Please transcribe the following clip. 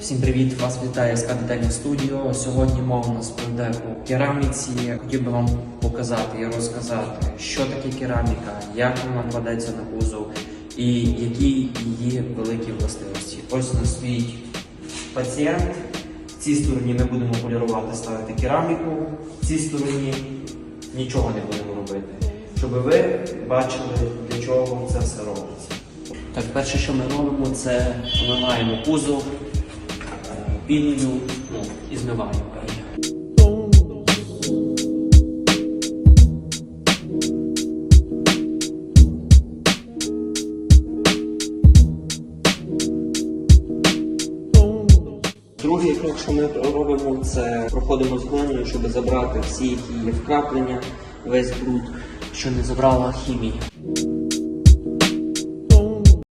Всім привіт! Вас вітає СК Детальне Студіо. Сьогодні мова у нас пройде по кераміці. Хотів би вам показати і розказати, що таке кераміка, як вона кладеться на кузов і які її великі властивості. Ось у нас стоїть пацієнт. В цій стороні ми будемо полірувати, ставити кераміку, в цій стороні нічого не будемо робити. Щоб ви бачили, Так, перше, що ми робимо, це помиваємо кузов е, піною ну, і змиваємо. Другий крок, що ми робимо, це проходимо з глиною, щоб забрати всі, які є вкраплення, весь бруд, що не забрала хімія.